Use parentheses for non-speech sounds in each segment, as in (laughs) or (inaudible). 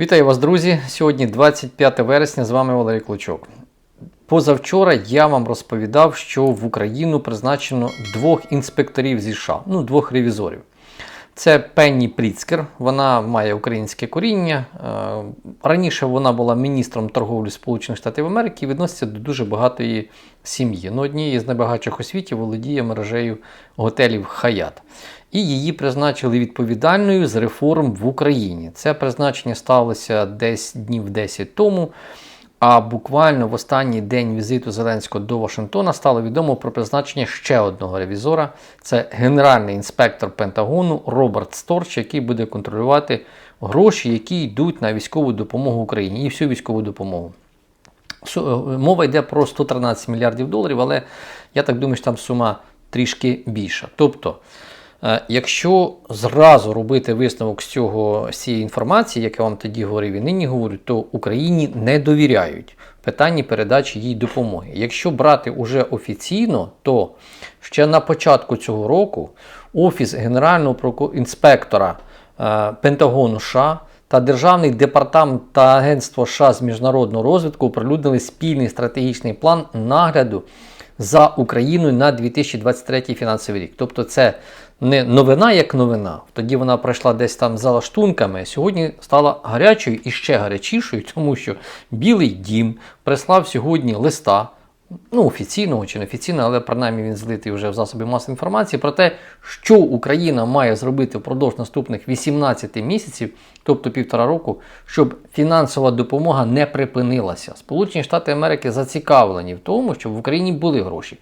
Вітаю вас, друзі! Сьогодні 25 вересня, з вами Валерій Клочок. Позавчора я вам розповідав, що в Україну призначено двох інспекторів зі США, ну, двох ревізорів. Це Пенні Пріцкер, вона має українське коріння. Е, Раніше вона була міністром торговлі Сполучених Штатів Америки і відноситься до дуже багатої сім'ї. Ну, однієї з найбагатших у світі володіє мережею готелів Хаят. І її призначили відповідальною з реформ в Україні. Це призначення сталося десь днів 10 тому. А буквально в останній день візиту Зеленського до Вашингтона стало відомо про призначення ще одного ревізора. Це генеральний інспектор Пентагону Роберт Сторч, який буде контролювати гроші, які йдуть на військову допомогу Україні і всю військову допомогу. Е, Мова йде про 113 мільярдів доларів, але я так думаю, що там сума трішки більша. Тобто, якщо зразу робити висновок з цього з цієї інформації, як я вам тоді говорив і нині говорю, то Україні не довіряють питанні передачі їй допомоги. Якщо брати уже офіційно, то ще на початку цього року Офіс Генерального інспектора е, Пентагону США та Державний департамент та Агентство США з міжнародного розвитку оприлюднили спільний стратегічний план нагляду за Україною на 2023 фінансовий рік. Тобто це не новина як новина. Тоді вона пройшла десь там за лаштунками. Сьогодні стала гарячою і ще гарячішою, тому що Білий Дім прислав сьогодні листа ну, офіційного чи неофіційного, але принаймні він злитий вже в засоби масової інформації про те, що Україна має зробити впродовж наступних 18 місяців, тобто півтора року, щоб фінансова допомога не припинилася. Сполучені Штати Америки зацікавлені в тому, щоб в Україні були гроші.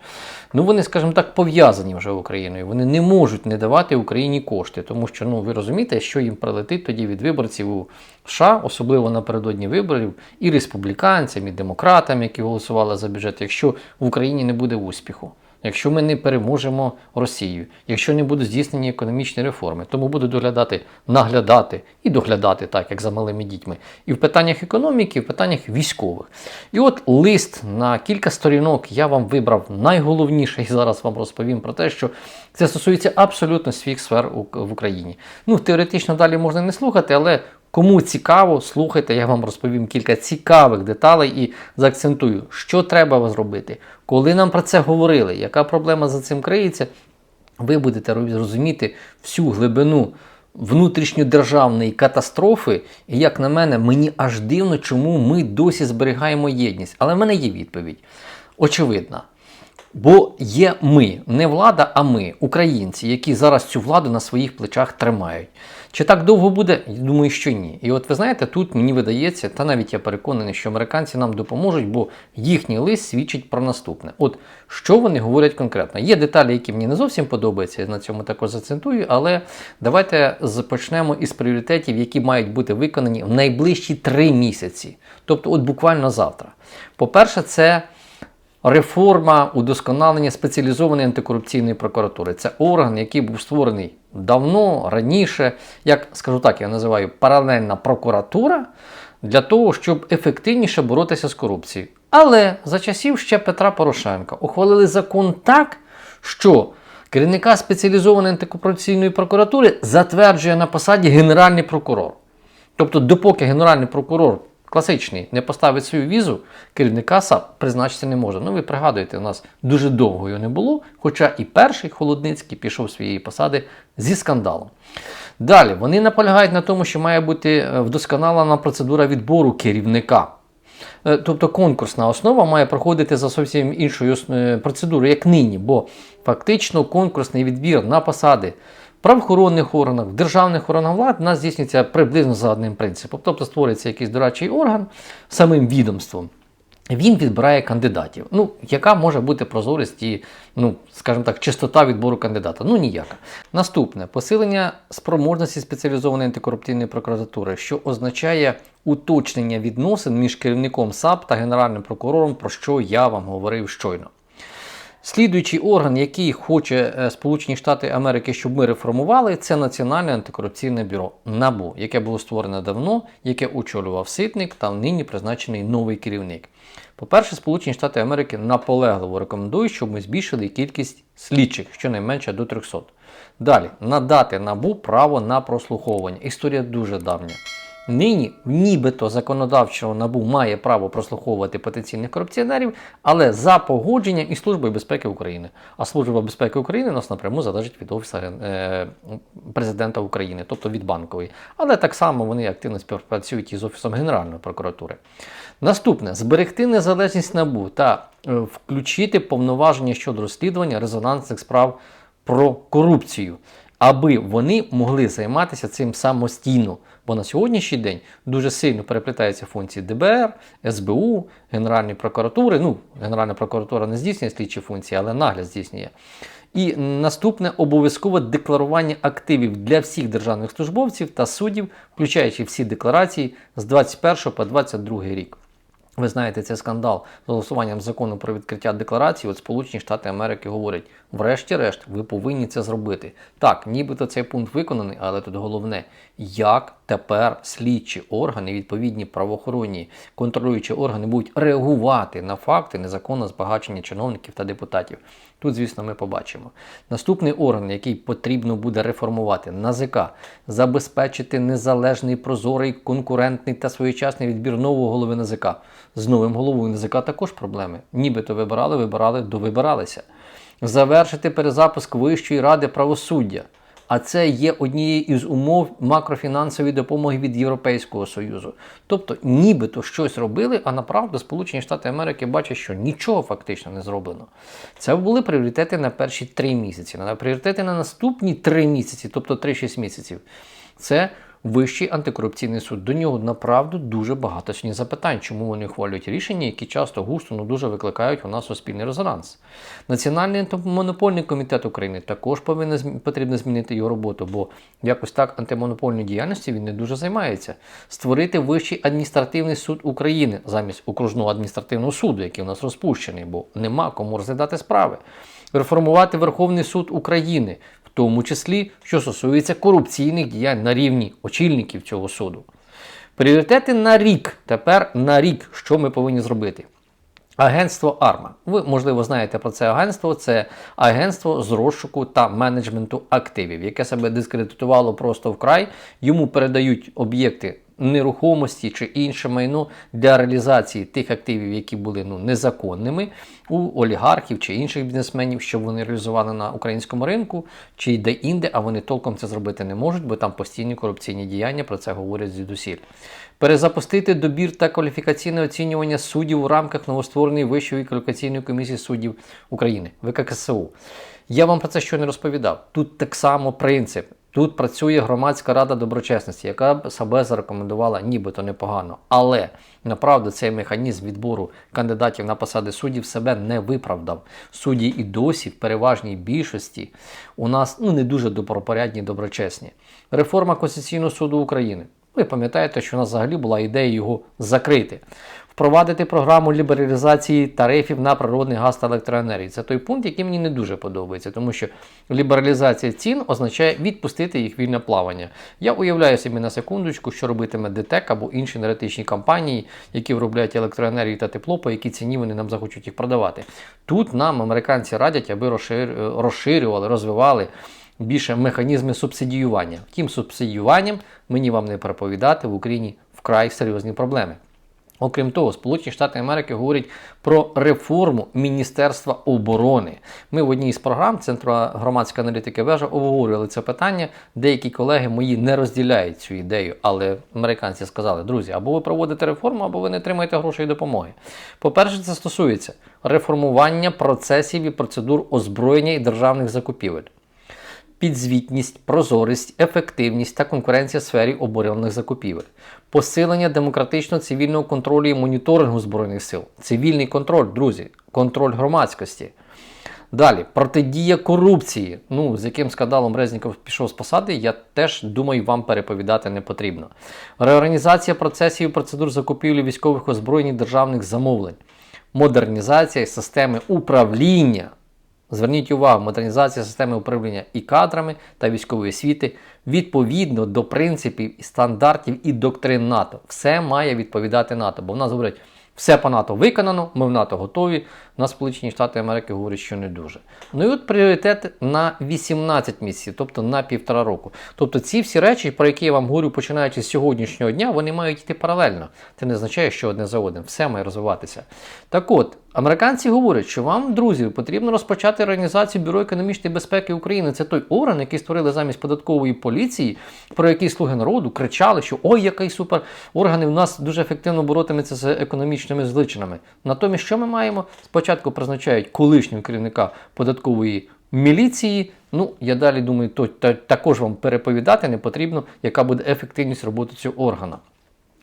Ну, вони, скажімо так, пов'язані вже Україною. Вони не можуть не давати Україні кошти, тому що ну ви розумієте, що їм прилетить тоді від виборців у США, особливо напередодні виборів, і республіканцям, і демократам, які голосували за бюджет, якщо в Україні не буде успіху. Якщо ми не переможемо Росію, якщо не будуть здійснені економічні реформи, тому буду доглядати, наглядати і доглядати так, як за малими дітьми, і в питаннях економіки, і в питаннях військових. І от лист на кілька сторінок я вам вибрав найголовніше, і (laughs) зараз вам розповім про те, що це стосується абсолютно всіх сфер в Україні. Ну, теоретично далі можна не слухати, але Кому цікаво, слухайте, я вам розповім кілька цікавих деталей і заакцентую, що треба зробити, коли нам про це говорили, яка проблема за цим криється, ви будете розуміти всю глибину внутрішньодержавної катастрофи. І як на мене, мені аж дивно, чому ми досі зберігаємо єдність. Але в мене є відповідь. Очевидна. Бо є ми, не влада, а ми, українці, які зараз цю владу на своїх плечах тримають. Чи так довго буде? Я Думаю, що ні. І от ви знаєте, тут мені видається, та навіть я переконаний, що американці нам допоможуть, бо їхній лист свідчить про наступне. От що вони говорять конкретно? Є деталі, які мені не зовсім подобаються, я на цьому також зацентую, але давайте почнемо із пріоритетів, які мають бути виконані в найближчі три місяці. Тобто, от буквально завтра. По-перше, це реформа удосконалення спеціалізованої антикорупційної прокуратури. Це орган, який був створений давно, раніше, як скажу так, я називаю паралельна прокуратура для того, щоб ефективніше боротися з корупцією. Але за часів ще Петра Порошенка ухвалили закон так, що керівника спеціалізованої антикорупційної прокуратури затверджує на посаді генеральний прокурор. Тобто, допоки генеральний прокурор класичний не поставить свою візу, керівника САП призначити не може. Ну, ви пригадуєте, у нас дуже довго його не було, хоча і перший Холодницький пішов з своєї посади зі скандалом. Далі вони наполягають на тому, що має бути е, вдосконалена процедура відбору керівника. Е, Тобто конкурсна основа має проходити за зовсім іншою е, процедурою, як нині, бо фактично конкурсний відбір на посади правоохоронних органах, в державних органах влади у нас здійснюється приблизно за одним принципом. Тобто створюється якийсь дорадчий орган самим відомством. Він відбирає кандидатів. Ну, яка може бути прозорість і, ну, скажімо так, чистота відбору кандидата? Ну, ніяка. Наступне посилення спроможності спеціалізованої антикорупційної прокуратури, що означає уточнення відносин між керівником САП та генеральним прокурором, про що я вам говорив щойно. Слідуючий орган, який хоче е, Сполучені Штати Америки, щоб ми реформували, це Національне антикорупційне бюро НАБУ, яке було створене давно, яке очолював Ситник та нині призначений новий керівник. По-перше, Сполучені Штати Америки наполегливо рекомендують, щоб ми збільшили кількість слідчих, щонайменше до 300. Далі надати НАБУ право на прослуховування. Історія дуже давня. Нині, нібито законодавчо набу має право прослуховувати потенційних корупціонерів, але за погодженням із Службою безпеки України. А Служба безпеки України нас напряму залежить від офісу е, президента України, тобто від банкової. Але так само вони активно співпрацюють із Офісом Генеральної прокуратури. Наступне зберегти незалежність набу та е, включити повноваження щодо розслідування резонансних справ про корупцію, аби вони могли займатися цим самостійно. Бо на сьогоднішній день дуже сильно переплітаються функції ДБР, СБУ, Генеральної прокуратури. Ну, Генеральна прокуратура не здійснює слідчі функції, але нагляд здійснює. І наступне обов'язкове декларування активів для всіх державних службовців та суддів, включаючи всі декларації з 21 по 22 рік. Ви знаєте, це скандал з голосуванням закону про відкриття декларації. От Сполучені Штати Америки говорять, врешті-решт, ви повинні це зробити. Так, нібито цей пункт виконаний, але тут головне, як тепер слідчі органи, відповідні правоохоронні контролюючі органи будуть реагувати на факти незаконного збагачення чиновників та депутатів. Тут, звісно, ми побачимо. Наступний орган, який потрібно буде реформувати, НАЗК, забезпечити незалежний, прозорий, конкурентний та своєчасний відбір нового голови НАЗК. З новим головою НАЗК також проблеми. Нібито вибирали, вибирали, довибиралися. Завершити перезапуск Вищої ради правосуддя. А це є однією із умов макрофінансової допомоги від Європейського Союзу. Тобто, нібито щось робили, а направду Сполучені Штати Америки бачать, що нічого фактично не зроблено. Це були пріоритети на перші три місяці. На пріоритети на наступні три місяці, тобто 3-6 місяців. Це Вищий антикорупційний суд. До нього направду дуже багато сьогодні запитань, чому вони ухвалюють рішення, які часто густо ну дуже викликають у нас суспільний резонанс. Національний антимонопольний комітет України також повинен потрібно змінити його роботу, бо якось так антимонопольною діяльністю він не дуже займається. Створити Вищий адміністративний суд України замість окружного адміністративного суду, який у нас розпущений, бо нема кому розглядати справи. Реформувати Верховний суд України, тому числі, що стосується корупційних діянь на рівні очільників цього суду. Пріоритети на рік. Тепер на рік, що ми повинні зробити. Агентство Арма. Ви, можливо, знаєте про це агентство. Це агентство з розшуку та менеджменту активів, яке себе дискредитувало просто вкрай. Йому передають об'єкти нерухомості чи інше майно для реалізації тих активів, які були ну, незаконними у олігархів чи інших бізнесменів, що вони реалізували на українському ринку, чи де-інде, а вони толком це зробити не можуть, бо там постійні корупційні діяння, про це говорять звідусіль. Перезапустити добір та кваліфікаційне оцінювання суддів у рамках новоствореної Вищої кваліфікаційної комісії суддів України ВККСУ. Я вам про це щойно розповідав. Тут так само принцип. Тут працює громадська рада доброчесності, яка б себе зарекомендувала нібито непогано. Але направду цей механізм відбору кандидатів на посади суддів себе не виправдав. Судді і досі в переважній більшості у нас ну не дуже добропорядні, доброчесні. Реформа Конституційного суду України. Ви пам'ятаєте, що у нас взагалі була ідея його закрити впровадити програму лібералізації тарифів на природний газ та електроенергію. Це той пункт, який мені не дуже подобається, тому що лібералізація цін означає відпустити їх вільне плавання. Я уявляю собі на секундочку, що робитиме ДТЕК або інші енергетичні компанії, які виробляють електроенергію та тепло, по якій ціні вони нам захочуть їх продавати. Тут нам американці радять, аби розширювали, розвивали. Більше механізми субсидіювання. Тим субсидіюванням мені вам не переповідати в Україні вкрай серйозні проблеми. Окрім того, Сполучені Штати Америки говорять про реформу Міністерства оборони. Ми в одній з програм Центру громадської аналітики вежа обговорювали це питання. Деякі колеги мої не розділяють цю ідею, але американці сказали, друзі, або ви проводите реформу, або ви не отримаєте грошей допомоги. По-перше, це стосується реформування процесів і процедур озброєння і державних закупівель підзвітність, прозорість, ефективність та конкуренція в сфері оборонних закупівель, посилення демократичного цивільного контролю і моніторингу Збройних сил, цивільний контроль, друзі, контроль громадськості. Далі, протидія корупції. Ну, з яким скандалом Резніков пішов з посади, я теж думаю, вам переповідати не потрібно. Реорганізація процесів і процедур закупівлі військових озброєнь і державних замовлень, модернізація системи управління Зверніть увагу, модернізація системи управління і кадрами та військової освіти відповідно до принципів, стандартів і доктрин НАТО. Все має відповідати НАТО. Бо в нас говорять, Все по НАТО виконано, ми в НАТО готові. На Сполучені Штати Америки говорять, що не дуже. Ну і от пріоритет на 18 місяців, тобто на півтора року. Тобто ці всі речі, про які я вам говорю, починаючи з сьогоднішнього дня, вони мають йти паралельно. Це не означає, що одне за одним. Все має розвиватися. Так от, американці говорять, що вам, друзі, потрібно розпочати організацію Бюро економічної безпеки України. Це той орган, який створили замість податкової поліції, про який слуги народу кричали, що ой, який супер органи в нас дуже ефективно боротиметься з економічними злочинами. Натомість, що ми маємо? Спочатку призначають колишнього керівника податкової міліції. Ну, я далі думаю, то, та, також вам переповідати не потрібно, яка буде ефективність роботи цього органу.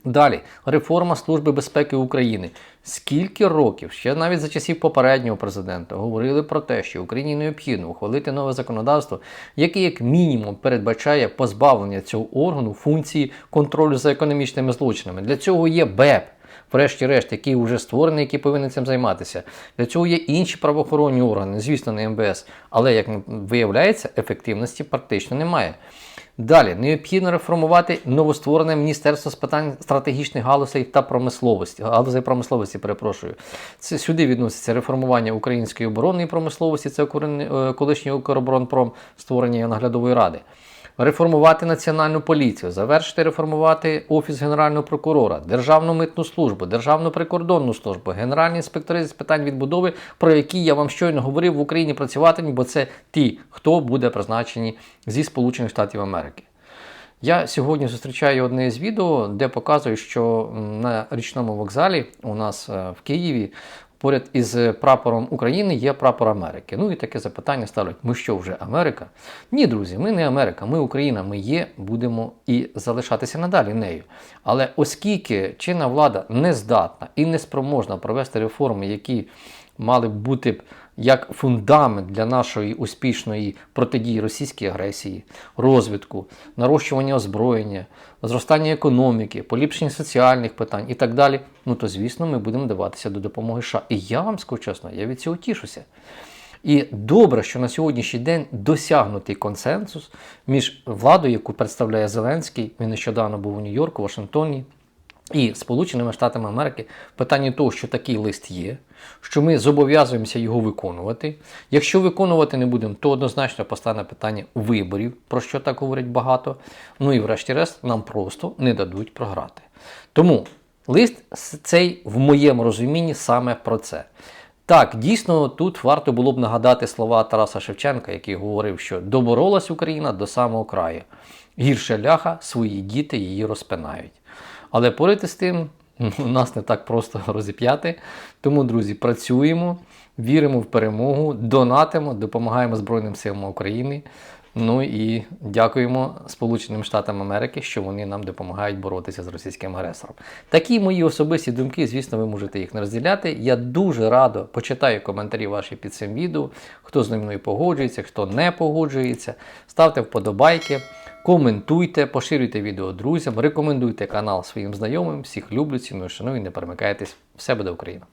Далі, реформа Служби безпеки України. Скільки років, ще навіть за часів попереднього президента, говорили про те, що Україні необхідно ухвалити нове законодавство, яке як мінімум передбачає позбавлення цього органу функції контролю за економічними злочинами. Для цього є БЕП. Врешті-решт, який вже створений, який повинен цим займатися. Для цього є інші правоохоронні органи, звісно, не МВС, але як виявляється, ефективності практично немає. Далі необхідно реформувати новостворене Міністерство з питань стратегічних галузей та промисловості. Галузей промисловості, перепрошую. Це сюди відноситься реформування української оборонної промисловості, це е, колишній Укроборонпром, створення наглядової ради. Реформувати національну поліцію, завершити реформувати офіс генерального прокурора, державну митну службу, державну прикордонну службу, генеральні інспектори з питань відбудови, про які я вам щойно говорив в Україні працюватимуть, бо це ті, хто буде призначені зі Сполучених Штатів Америки. Я сьогодні зустрічаю одне з відео, де показую, що на річному вокзалі у нас е, в Києві поряд із прапором України є прапор Америки. Ну і таке запитання ставлять: ми що вже Америка? Ні, друзі, ми не Америка, ми Україна, ми є, будемо і залишатися надалі нею. Але оскільки чинна влада не здатна і не спроможна провести реформи, які мали б бути як фундамент для нашої успішної протидії російській агресії, розвитку, нарощування озброєння, зростання економіки, поліпшення соціальних питань і так далі, ну то звісно, ми будемо даватися до допомоги США. І я вам скажу чесно, я від цього тішуся. І добре, що на сьогоднішній день досягнутий консенсус між владою, яку представляє Зеленський, він нещодавно був у Нью-Йорку, Вашингтоні. І Сполученими Штатами Америки в питанні того, що такий лист є, що ми зобов'язуємося його виконувати. Якщо виконувати не будемо, то однозначно постане питання виборів, про що так говорять багато. Ну і врешті-решт нам просто не дадуть програти. Тому лист цей в моєму розумінні саме про це. Так, дійсно, тут варто було б нагадати слова Тараса Шевченка, який говорив, що доборолась Україна до самого краю. Гірше ляха, свої діти її розпинають. Але поряд з тим, нас не так просто розіп'яти. Тому, друзі, працюємо, віримо в перемогу, донатимо, допомагаємо Збройним силам України. Ну і дякуємо Сполученим Штатам Америки, що вони нам допомагають боротися з російським агресором. Такі мої особисті думки, звісно, ви можете їх не розділяти. Я дуже радо почитаю коментарі ваші під цим відео. Хто з мною погоджується, хто не погоджується. Ставте вподобайки. Коментуйте, поширюйте відео друзям, рекомендуйте канал своїм знайомим. Всіх люблю, ціную, шаную, не перемикайтесь. Все буде Україна!